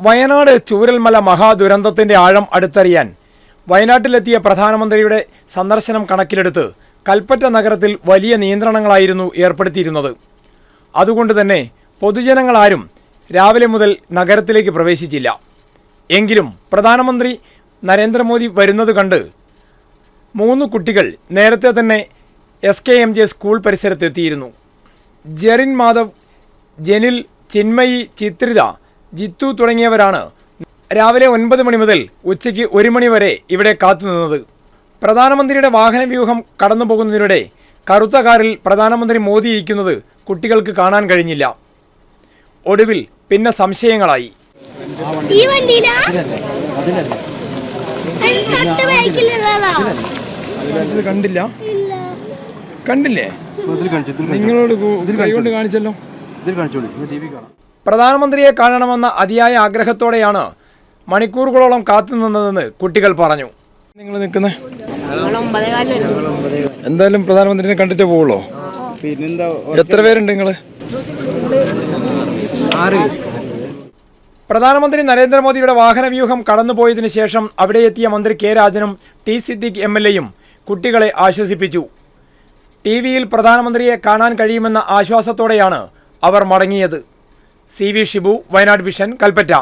വയനാട് ചൂരൽമല മഹാദുരന്തത്തിന്റെ ആഴം അടുത്തറിയാൻ വയനാട്ടിലെത്തിയ പ്രധാനമന്ത്രിയുടെ സന്ദർശനം കണക്കിലെടുത്ത് കൽപ്പറ്റ നഗരത്തിൽ വലിയ നിയന്ത്രണങ്ങളായിരുന്നു ഏർപ്പെടുത്തിയിരുന്നത്. അതുകൊണ്ട് തന്നെ പൊതുജനങ്ങളാരും രാവിലെ മുതൽ നഗരത്തിലേക്ക് പ്രവേശിച്ചില്ല. എങ്കിലും പ്രധാനമന്ത്രി നരേന്ദ്രമോദി വരുന്നത് കണ്ട് മൂന്ന് കുട്ടികൾ നേരത്തെ തന്നെ S K M J school പരിസരത്തെത്തിയിരുന്നു. Jerin Madhav Janil Chinmayi Chithritha Jithu തുടങ്ങിയവരാണ് രാവിലെ ഒൻപത് മണി മുതൽ ഉച്ചയ്ക്ക് ഒരു മണി വരെ ഇവിടെ കാത്തുനിന്നത് പ്രധാനമന്ത്രിയുടെ വാഹനവ്യൂഹം കടന്നു പോകുന്നതിനിടെ കറുത്ത കാറിൽ പ്രധാനമന്ത്രി മോദി ഇരിക്കുന്നത് കുട്ടികൾക്ക് കാണാൻ കഴിഞ്ഞില്ല. ഒടുവിൽ പിന്നെ സംശയങ്ങളായി. ഈ വണ്ടിയിലാ? അത് കണ്ടില്ല. കണ്ടില്ലേ. നിങ്ങളോട് കൈകൊണ്ട് കാണിച്ചല്ലോ. ഇതിൽ കാണിച്ചോളൂ. ഇത് ടി വി കാണാം. പ്രധാനമന്ത്രിയെ കാണണമെന്ന അതിയായ ആഗ്രഹത്തോടെയാണ് മണിക്കൂറുകളോളം കാത്തുനിന്നതെന്ന് കുട്ടികൾ പറഞ്ഞു. നിങ്ങൾ നിൽക്കുന്നത് എന്തായാലും പ്രധാനമന്ത്രിനെ കണ്ടിട്ട് പോവുള്ളൂ. പിന്നെന്താ എത്ര പേരുണ്ട് നിങ്ങൾ പ്രധാനമന്ത്രി നരേന്ദ്രമോദിയുടെ വാഹനവ്യൂഹം കടന്നുപോയതിനു ശേഷം അവിടെ എത്തിയ മന്ത്രി കെ രാജനും ടി സിദ്ദിഖ് എം എൽ എയും കുട്ടികളെ ആശ്വസിപ്പിച്ചു. ടി വിയിൽ പ്രധാനമന്ത്രിയെ കാണാൻ കഴിയുമെന്ന ആശ്വാസത്തോടെയാണ് അവർ മടങ്ങിയത്. C V Shibu Wayanad vision Kalpetta.